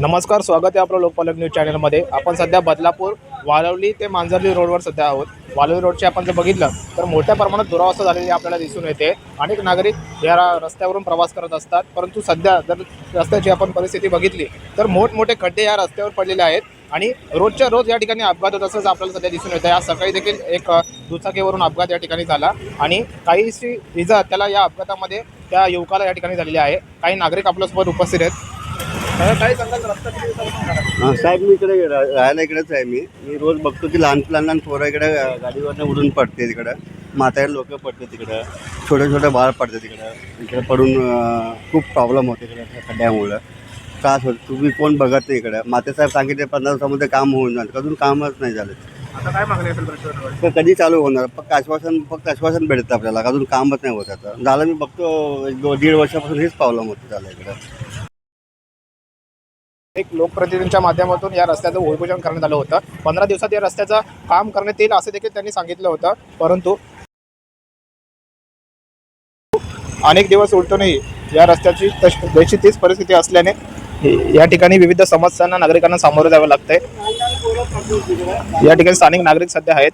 नमस्कार स्वागत आहे आपलं लोकपालक न्यूज चॅनलमध्ये. आपण सध्या बदलापूर वालवली ते मांजरली रोडवर सध्या आहोत. वालवली रोडचे आपण जर बघितलं तर मोठ्या प्रमाणात दुरावस्था झालेली आपल्याला दिसून येते. अनेक नागरिक या रा- रस्त्यावरून प्रवास करत असतात. परंतु सध्या जर रस्त्याची आपण परिस्थिती बघितली तर मोठमोठे खड्डे या रस्त्यावर पडलेले आहेत. आणि रोजच्या रोज या ठिकाणी अपघात होत असल्याचं आपल्याला सध्या दिसून येतं. आज सकाळी देखील एक दुचाकीवरून अपघात या ठिकाणी झाला. आणि काहीशी इजा त्याला या अपघातामध्ये त्या युवकाला या ठिकाणी झालेली आहे. काही नागरिक आपल्यासोबत उपस्थित आहेत. काय सांगाल रस्ता किती दिवसापासून खराब आहे? हा, साहेब मी इकडे रा- राहायला इकडेच आहे मी. मी रोज बघतो की लहान लहान लहान पोरं इकडे गाडीवरनं उडून पडते तिकडं. म्हातारे लोक पडते तिकडं. छोटे छोटे बाळ पडते तिकडं. इकडे पडून अ, खूप प्रॉब्लेम होते इकडे त्या खड्ड्यामुळं. त्रास होतो तुम्ही कोण बघत नाही इकडं. माते साहेब सांगितले पंधरा दिवसामध्ये काम होऊन जाईल. अजून कामच नाही झालं. आता काय मागणी असेल तर कधी चालू होणार? फक्त आश्वासन फक्त आश्वासन भेटतं आपल्याला. अजून कामच नाही होत आता. झालं मी बघतो एक दो दीड वर्षापासून हेच प्रॉब्लेम होतं झालं इकडं. एक लोकप्रतिनिधींच्या माध्यमातून या रस्त्याचं भूमिपूजन करण्यात आलं होतं. पंधरा दिवसात या रस्त्याचं काम करण्यात येईल असं देखील त्यांनी सांगितलं होतं. परंतु अनेक दिवस उलटूनही या रस्त्याची तशी तीच परिस्थिती असल्याने या ठिकाणी विविध समस्यांना नागरिकांना सामोरं जावं लागतंय. या ठिकाणी स्थानिक नागरिक सध्या आहेत.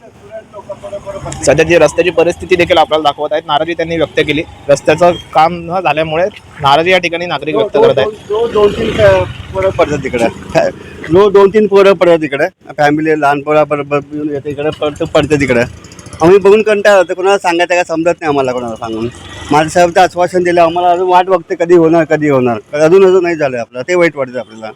सध्या जी रस्त्याची परिस्थिती देखील आपल्याला दाखवत आहेत नाराजी त्यांनी व्यक्त केली. रस्त्याचं काम न झाल्यामुळे नाराजी या ठिकाणी नागरिक व्यक्त करत आहेत. रोज दोन तीन पोरं पडतात तिकडे. रोज दोन तीन पोरं पडतात तिकडे. फॅमिली लहान पोरं येते इकडे पडतं पडते तिकडे. आम्ही बघून कंटाळा होतं कोणाला सांगायचं काय समजत नाही आम्हाला कोणाला सांगून. माझं साहेब आश्वासन दिलं आम्हाला अजून वाट बघते कधी होणार कधी होणार. अजून अजून नाही झालं आपलं ते वाईट वाटतं आपल्याला.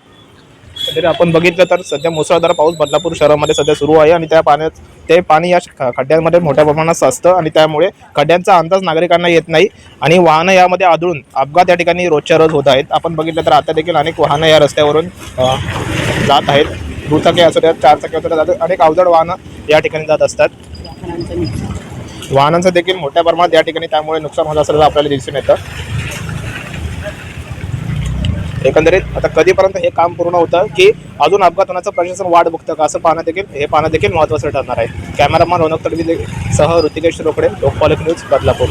तरी आपण बघितलं तर सध्या मुसळधार पाऊस बदलापूर शहरामध्ये सध्या सुरू आहे आणि त्या पाण्यात ते पाणी या खड्ड्यांमध्ये मोठ्या प्रमाणात साचतं आणि त्यामुळे खड्ड्यांचा अंदाज नागरिकांना येत नाही आणि वाहनं यामध्ये आदळून अपघात या ठिकाणी रोजच्या रोज होत आहेत. आपण बघितलं तर आता देखील अनेक वाहनं या रस्त्यावरून जात आहेत. दुचाकी असू द्यात चार चाकी असू द्यात अनेक अवजड वाहनं या ठिकाणी जात असतात. वाहनांचं देखील मोठ्या प्रमाणात या ठिकाणी त्यामुळे नुकसान होत असल्याचं आपल्याला दिसून येतं. एकंदरीत आता कधीपर्यंत हे काम पूर्ण होतं की अजून अपघात होण्याचं प्रशासन वाट बघतं का असं पाहणं देखील हे पाहणं देखील महत्त्वाचं ठरणार आहे. कॅमेरामॅन रोनक तडवी सह ऋतिकेश रोकडे लोकपालक न्यूज बदलापूर.